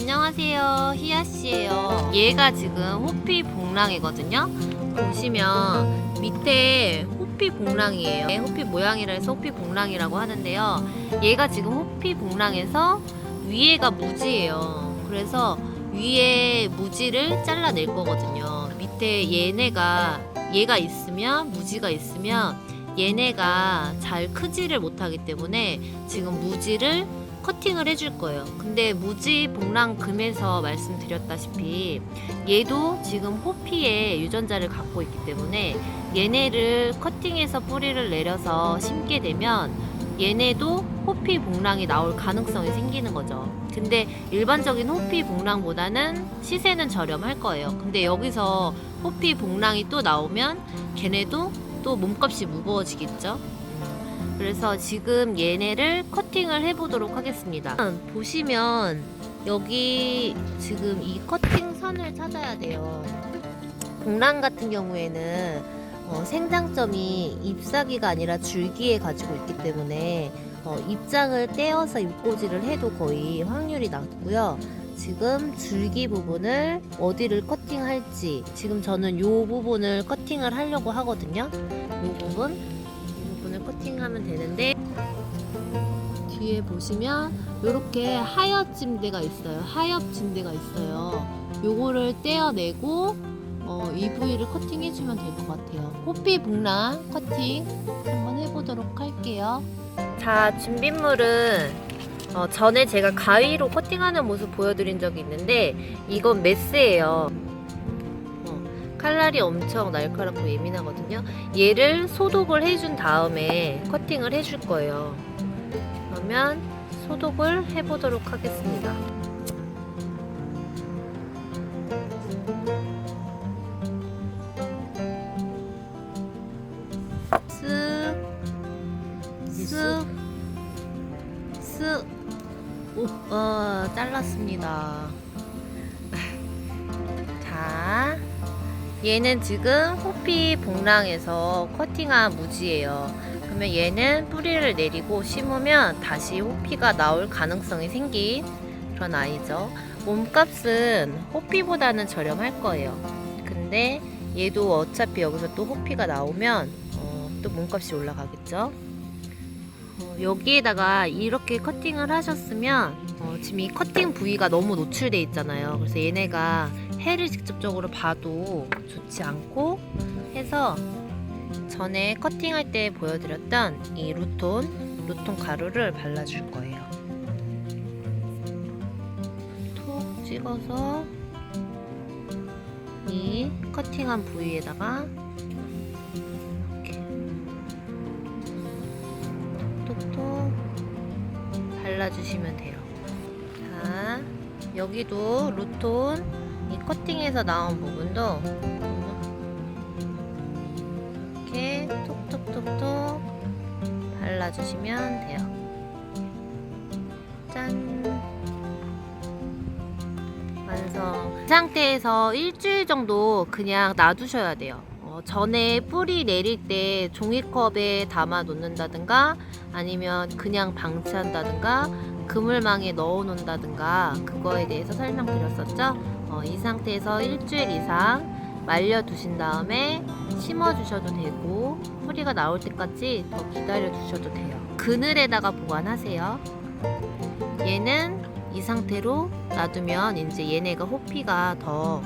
안녕하세요. 희야씨예요. 얘가 지금 호피 복랑이거든요. 보시면 밑에 호피 복랑이에요. 호피 모양이라 해서 호피 복랑이라고 하는데요. 얘가 지금 호피 복랑에서 위에가 무지예요. 그래서 위에 무지를 잘라낼 거거든요. 밑에 얘네가 얘가 있으면 무지가 있으면 얘네가 잘 크지를 못하기 때문에 지금 무지를 커팅을 해줄 거예요. 근데 무지 복랑금에서 말씀드렸다시피 얘도 지금 호피에 유전자를 갖고 있기 때문에 얘네를 커팅해서 뿌리를 내려서 심게 되면 얘네도 호피 복랑이 나올 가능성이 생기는 거죠. 근데 일반적인 호피 복랑보다는 시세는 저렴할 거예요. 근데 여기서 호피 복랑이 또 나오면 걔네도 또 몸값이 무거워지겠죠. 그래서 지금 얘네를 커팅을 해보도록 하겠습니다. 보시면 여기 지금 이 커팅 선을 찾아야 돼요. 복랑 같은 경우에는 어, 생장점이 잎사귀가 아니라 줄기에 가지고 있기 때문에 어, 잎장을 떼어서 잎꽂이를 해도 거의 확률이 낮고요. 지금 줄기 부분을 어디를 커팅할지 지금 저는 이 부분을 커팅을 하려고 하거든요. 이 부분 커팅하면 되는데 뒤에 보시면 이렇게 하옅진 데가 있어요. 하옅진 데가 있어요. 요거를 떼어내고 어, 이 부위를 커팅해주면 될 것 같아요. 호피 복랑 커팅 한번 해보도록 할게요. 자, 준비물은 어, 전에 제가 가위로 커팅하는 모습 보여드린 적이 있는데 이건 메스예요. 어, 칼날이 엄청 날카롭고 예민하거든요. 얘를 소독을 해준 다음에 커팅을 해줄 거예요. 그러면 소독을 해보도록 하겠습니다. 쓱, 쓱, 쓱. 오, 어, 잘랐습니다. 자, 얘는 지금 호피 복랑에서 커팅한 무지예요. 그러면 얘는 뿌리를 내리고 심으면 다시 호피가 나올 가능성이 생긴 그런 아이죠. 몸값은 호피보다는 저렴할 거예요. 근데 얘도 어차피 여기서 또 호피가 나오면 어, 또 몸값이 올라가겠죠. 어, 여기에다가 이렇게 커팅을 하셨으면 어, 지금 이 커팅 부위가 너무 노출돼 있잖아요. 그래서 얘네가 해를 직접적으로 봐도 좋지 않고 해서 전에 커팅할 때 보여드렸던 이 루톤 루톤 가루를 발라줄 거예요. 톡 찍어서 이 커팅한 부위에다가 톡톡톡 발라주시면 돼요. 자, 여기도 루톤 이 커팅해서 나온 부분도 이렇게 톡톡톡톡 발라주시면 돼요. 짠! 완성. 이 상태에서 일주일 정도 그냥 놔두셔야 돼요. 어, 전에 뿌리 내릴 때 종이컵에 담아 놓는다든가 아니면 그냥 방치한다든가 그물망에 넣어 놓는다든가 그거에 대해서 설명드렸었죠. 어, 이 상태에서 일주일 이상 말려 두신 다음에 심어 주셔도 되고 뿌리가 나올 때까지 더 기다려 주셔도 돼요. 그늘에다가 보관하세요. 얘는 이 상태로 놔두면 이제 얘네가 호피가 더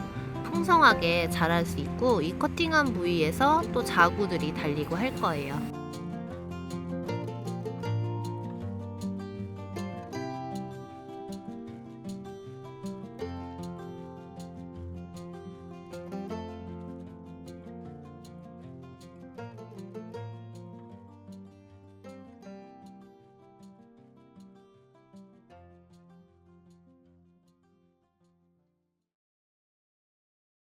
풍성하게 자랄 수 있고 이 커팅한 부위에서 또 자구들이 달리고 할 거예요.